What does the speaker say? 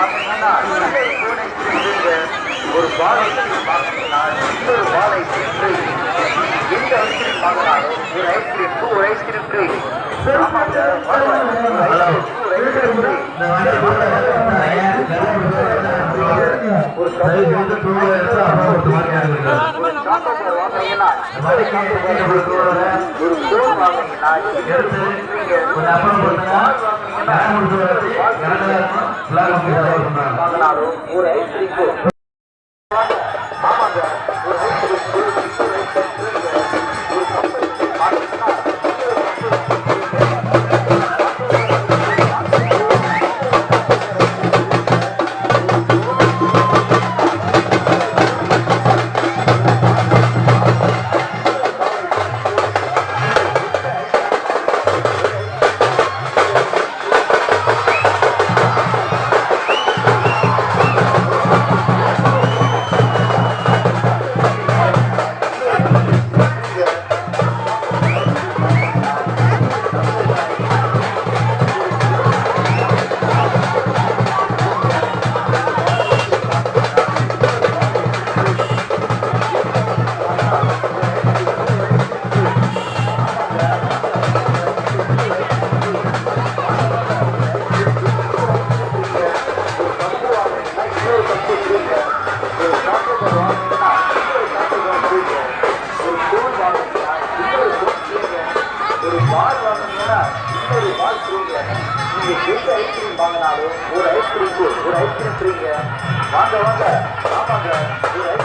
பார்த்தீங்கன்னா ஒரு பாலை பார்த்தீங்கன்னா இன்னொரு பாலை எந்த ஒரு ஐஸ்கிரீம் ஒரு ஐஸ்கிரீம் ஒரு ஐஸ்கிரீம் தயவுசெய்து டூ வீலர்ஸ் அபராதம் வாங்கினாங்க எந்த ஐஸ்கிரீம் வாங்கினாலும் ஒரு ஐஸ்கிரீமுக்கு ஒரு ஐஸ்கிரீம் ஃப்ரீங்க வாங்க வாங்க. ஆமாங்க ஒரு